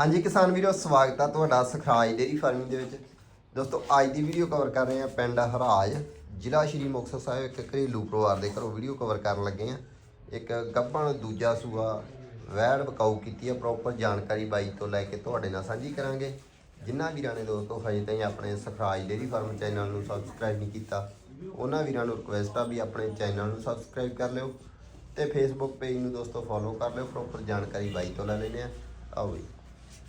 ਹਾਂਜੀ ਕਿਸਾਨ ਵੀਰੋ, ਸਵਾਗਤ ਆ ਤੁਹਾਡਾ ਸਖਰਾਜ ਡੇਰੀ ਫਾਰਮਿੰਗ ਦੇ ਵਿੱਚ। ਦੋਸਤੋ, ਅੱਜ ਦੀ ਵੀਡੀਓ ਕਵਰ ਕਰ ਰਹੇ ਆ ਪਿੰਡ ਹਰਾਜ, ਜ਼ਿਲ੍ਹਾ ਸ਼੍ਰੀ ਮੁਕਤਸਰ ਸਾਹਿਬ, ਇੱਕ ਘਰੇਲੂ ਪਰਿਵਾਰ ਦੇ ਘਰੋਂ ਵੀਡੀਓ ਕਵਰ ਕਰਨ ਲੱਗੇ ਆ। ਇੱਕ ਗੱਭਣ ਦੂਜਾ ਸੂਆ ਵੈੜ ਬਕਾਊ ਕੀਤੀ ਆ ਪ੍ਰੋਪਰ ਜਾਣਕਾਰੀ ਬਾਈ ਤੋਂ ਲੈ ਕੇ ਤੁਹਾਡੇ ਨਾਲ ਸਾਂਝੀ ਕਰਾਂਗੇ। ਜਿਨ੍ਹਾਂ ਵੀਰਾਂ ਨੇ ਦੋਸਤੋ, ਹਜੇ ਤਾਈਂ ਆਪਣੇ ਸਖਰਾਜ ਡੇਰੀ ਫਾਰਮ ਚੈਨਲ ਨੂੰ ਸਬਸਕ੍ਰਾਈਬ ਨਹੀਂ ਕੀਤਾ, ਉਹਨਾਂ ਵੀਰਾਂ ਨੂੰ ਰਿਕੁਐਸਟ ਆ ਵੀ ਆਪਣੇ ਚੈਨਲ ਨੂੰ ਸਬਸਕ੍ਰਾਈਬ ਕਰ ਲਿਓ ਤੇ ਫੇਸਬੁੱਕ ਪੇਜ ਨੂੰ ਦੋਸਤੋ ਫੋਲੋ ਕਰ ਲਿਓ ਪ੍ਰੋਪਰ ਜਾਣਕਾਰੀ ਬਾਈ ਤੋਂ ਲੈ ਲੈਨੇ ਆ। ਆਓ ਜੀ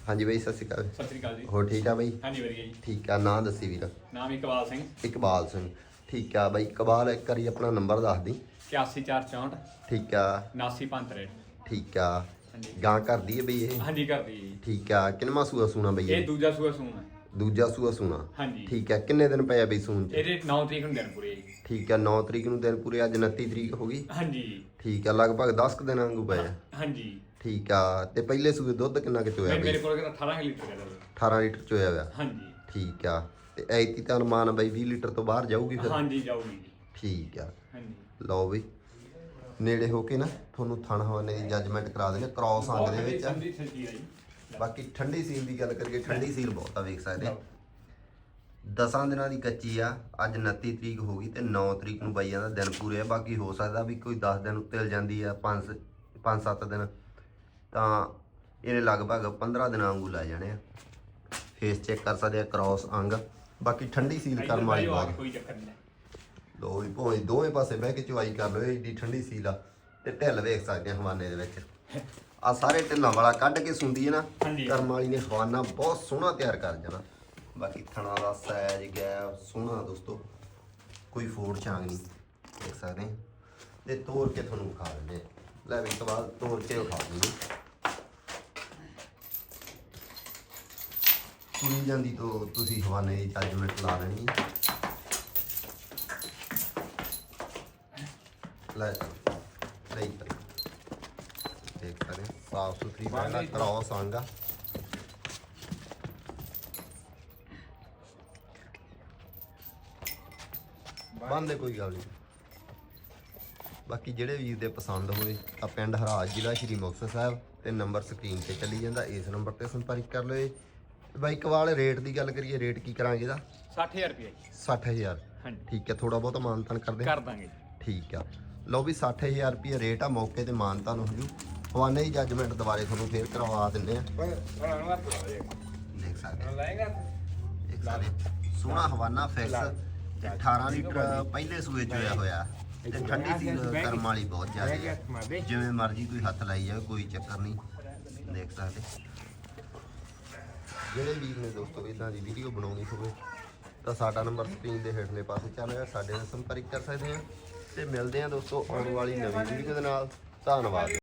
ਹਾਂਜੀ ਬਈ ਸਤਿ ਸ਼੍ਰੀ ਅਕਾਲ। ਸਤਿ ਸ੍ਰੀ ਅਕਾਲ ਜੀ। ਹੋਰ ਠੀਕ ਆ ਬਈ? ਹਾਂਜੀ ਵਧੀਆ ਜੀ। ਠੀਕ ਆ ਨਾਂ ਦੱਸੀ ਵੀਰ। ਨਾਮ ਇਕਬਾਲ ਸਿੰਘ। ਇਕਬਾਲ ਸਿੰਘ। ਠੀਕ ਆ ਬਈ ਇਕਬਾਲ ਇੱਕ ਵਾਰੀ ਆਪਣਾ ਨੰਬਰ ਦੱਸ ਦੀ। 8464 ਠੀਕ ਆ। 7953 ਠੀਕ ਆ। ਗਾਂ ਕਰਦੀ ਹੈ ਬਈ ਇਹ? ਹਾਂਜੀ ਕਰਦੀ ਜੀ। ਠੀਕ ਆ ਕਿੰਨਵਾਂ ਸੂਆ ਸੂਣਾ ਬਈ ਇਹ? ਦੂਜਾ ਸੂਆ ਸੂਣ। ਹੈ ਦੂਜਾ ਸੂਆ ਸੂਣਾ। ਹਾਂਜੀ। ਠੀਕ ਆ ਕਿੰਨੇ ਦਿਨ ਪਏ ਆ ਬਈ ਸੂਣ ਚ? ਇਹਦੇ 9 ਤਰੀਕ ਨੂੰ ਦਿਨ ਪੂਰੇ ਠੀਕ ਆ 9 ਤਰੀਕ ਨੂੰ ਦਿਨ ਪੂਰੇ ਅੱਜ 29 ਤਰੀਕ ਹੋ ਗਈ। ਹਾਂਜੀ। ਠੀਕ ਆ ਲਗਭਗ 10 ਕੁ ਦਿਨਾਂ ਵਾਂਗੂ ਪਏ ਆ। ਹਾਂਜੀ। ਠੀਕ ਆ ਤੇ ਪਹਿਲੇ ਸੂਏ ਦੁੱਧ ਕਿੰਨਾ ਕੁ ਚੋਇਆ ਮੇਰੇ ਬਈ? ਕੋਲ ਕਿਹੜਾ 18 ਲੀਟਰ ਦਾ ਦੁੱਧ। 18 ਲੀਟਰ ਚੋਇਆ ਹੋਇਆ? ਹਾਂਜੀ। ਠੀਕ ਆ ਤੇ ਐਤੀ ਤਾਂ ਅਨੁਮਾਨ ਬਈ 20 ਲੀਟਰ ਤੋਂ ਬਾਹਰ ਜਾਊਗੀ ਫਿਰ? ਹਾਂਜੀ ਜਾਊਗੀ ਜੀ। ਠੀਕ ਆ। ਹਾਂਜੀ। ਲਓ ਬਈ ਨੇੜੇ ਹੋ ਕੇ ਨਾ ਤੁਹਾਨੂੰ ਥਣ ਹਵਾਨੇ ਦੀ ਜੱਜਮੈਂਟ ਕਰਾ ਦੇਣੇ ਕ੍ਰਾਸ ਅੰਗ ਦੇ ਵਿੱਚ ਆ। ਸੰਦੀ ਸੱਜੀ ਹੈ ਜੀ। ਬਾਕੀ ਠੰਡੀ ਸੀਲ ਦੀ ਗੱਲ ਕਰੀਏ ਠੰਡੀ ਸੀਲ ਬਹੁਤ ਆ ਵੇਖ ਸਕਦੇ ਦਸਾਂ ਦਿਨਾਂ ਦੀ ਕੱਚੀ ਆ ਅੱਜ 29 ਤਰੀਕ ਹੋ ਗਈ ਤੇ 9 ਤਰੀਕ ਨੂੰ ਬਾਈਆਂ ਦਾ ਦਿਨ ਪੂਰੇ ਆ। ਬਾਕੀ ਹੋ ਸਕਦਾ ਵੀ ਕੋਈ 10 ਦਿਨ ਉੱਤੇ ਜਾਂਦੀ ਆ 5 5-7 ਦਿਨ। ਤਾਂ ਇਹਨੇ ਲਗਭਗ 15 ਦਿਨਾਂ ਵਾਂਗੂ ਲੈ ਜਾਣੇ ਆ। ਫੇਸ ਚੈੱਕ ਕਰ ਸਕਦੇ ਆ ਕ੍ਰਾਸ ਅੰਗ। ਬਾਕੀ ਠੰਡੀ ਸੀਲ ਕਰਮ ਵਾਲੀ ਬਹੁਤ ਕੋਈ ਚੱਕਰ ਨਹੀਂ ਲੋ ਵੀ ਭੋਏ ਦੋਵੇਂ ਪਾਸੇ ਬਹਿ ਕੇ ਚੁਆਈ ਕਰ ਲਓ ਏਡੀ ਠੰਡੀ ਸੀਲ ਆ। ਤੇ ਢਿੱਲ ਵੇਖ ਸਕਦੇ ਆ ਹਵਾਨੇ ਦੇ ਵਿੱਚ। ਆ ਸਾਰੇ ਢਿੱਲਾਂ ਵਾਲਾ ਕੱਢ ਕੇ ਸੁੰਦੀ ਹੈ ਨਾ। ਕਰਮ ਵਾਲੀ ਨੇ ਹਵਾਨਾ ਬਹੁਤ ਸੋਹਣਾ ਤਿਆਰ ਕਰ ਜਾਣਾ। ਬਾਕੀ ਥਣਾ ਦਾ ਸਾਈਜ਼ ਗਿਆ ਸੋਹਣਾ ਦੋਸਤੋ ਕੋਈ ਫੋੜ ਚਾਂਗ ਨਹੀਂ ਦੇਖ ਸਕਦੇ ਤੇ ਤੋੜ ਕੇ ਤੁਹਾਨੂੰ ਵਿਖਾ ਦਿੰਦੇ। ਲੈ ਵੀ ਤੋਂ ਬਾਅਦ ਤੋੜ ਕੇ ਵਿਖਾ ਦਿੰਦੇ ਸੁਣੀ ਜਾਂਦੀ ਤੋਂ ਤੁਸੀਂ ਹਵਾਨੇ ਦੀ ਜੱਜਮੈਂਟ ਲਾ ਲੈਣੀ ਹੈ। ਲੈ ਲਈ ਦੇਖ ਹੋ, ਸਾਫ਼ ਸੁਥਰੀ ਬੈਠਾ ਕ੍ਰਾਸ ਆਂਗਾ ਬੰਦੇ ਕੋਈ ਗੱਲ ਨਹੀਂ। ਬਾਕੀ ਜਿਹੜੇ ਵੀਰ ਦੇ ਪਸੰਦ ਹੋਵੇ ਤਾਂ ਪਿੰਡ ਹਰਾਜ ਜ਼ਿਲ੍ਹਾ ਸ਼੍ਰੀ ਮੁਕਤਸਰ ਸਾਹਿਬ ਤੇ ਨੰਬਰ ਸਕਰੀਨ ਤੇ ਚੱਲੀ ਜਾਂਦਾ ਇਸ ਨੰਬਰ ਤੇ ਸੰਪਰਕ ਕਰ ਲਓ ਬਾਈ ਕਵਾਲ ਰੇਟ ਦੀ ਗੱਲ ਕਰੀਏ ਰੇਟ ਕੀ ਕਰਾਂਗੇ ਇਹਦਾ? 60000 ਰੁਪਏ ਜੀ। 60000 ਹਾਂਜੀ। ਠੀਕ ਹੈ ਥੋੜਾ ਬਹੁਤ ਮਾਨਤਨ ਕਰਦੇ। ਹਾਂ ਕਰ ਦਾਂਗੇ ਠੀਕ ਆ। ਲਓ ਵੀ 60000 ਰੁਪਏ ਰੇਟ ਆ ਮੌਕੇ ਤੇ ਮਾਨਤਾ ਨੂੰ ਹਜੂ ਹਵਾਨੇ ਦੀ ਜੱਜਮੈਂਟ ਦੁਬਾਰੇ ਤੁਹਾਨੂੰ ਫੇਰ ਕਰਵਾ ਦਿੰਦੇ ਆ। ਦੇਖ ਸਕਦੇ ਆ, ਦੇਖ ਸਕਦੇ ਆ। ਸੋਹਣਾ ਹਵਾਨਾ ਫਿਕਸ ਤੇ 18 ਲੀਟਰ ਪਹਿਲੇ ਸੂਏ ਚ ਹੋਇਆ ਹੋਇਆ। ਤੇ ਠੰਡੀ ਸੀ ਕਰਮ ਵਾਲੀ ਬਹੁਤ ਜ਼ਿਆਦਾ ਹੈ ਜਿਵੇਂ ਮਰਜ਼ੀ ਕੋਈ ਹੱਥ ਲਾਈ ਜਾਵੇ ਕੋਈ ਚੱਕਰ ਨਹੀਂ। ਦੇਖ ਸਕਦੇ। ਜਿਹੜੇ ਵੀਰ ਨੇ ਦੋਸਤੋ ਇਦਾਂ ਦੀ ਵੀਡੀਓ ਬਣਾਉਣੀ ਹੋਵੇ, ਤਾਂ ਸਾਡਾ ਨੰਬਰ ਸਕਰੀਨ ਦੇ ਹੇਠਲੇ ਪਾਸੇ ਚੱਲ ਰਿਹਾ ਸਾਡੇ ਨਾਲ ਸੰਪਰਕ ਕਰ ਸਕਦੇ ਆ ਤੇ ਮਿਲਦੇ ਆ ਦੋਸਤੋ ਆਉਣ ਵਾਲੀ ਨਵੀਂ ਵੀਡੀਓ ਦੇ ਨਾਲ। ਧੰਨਵਾਦ।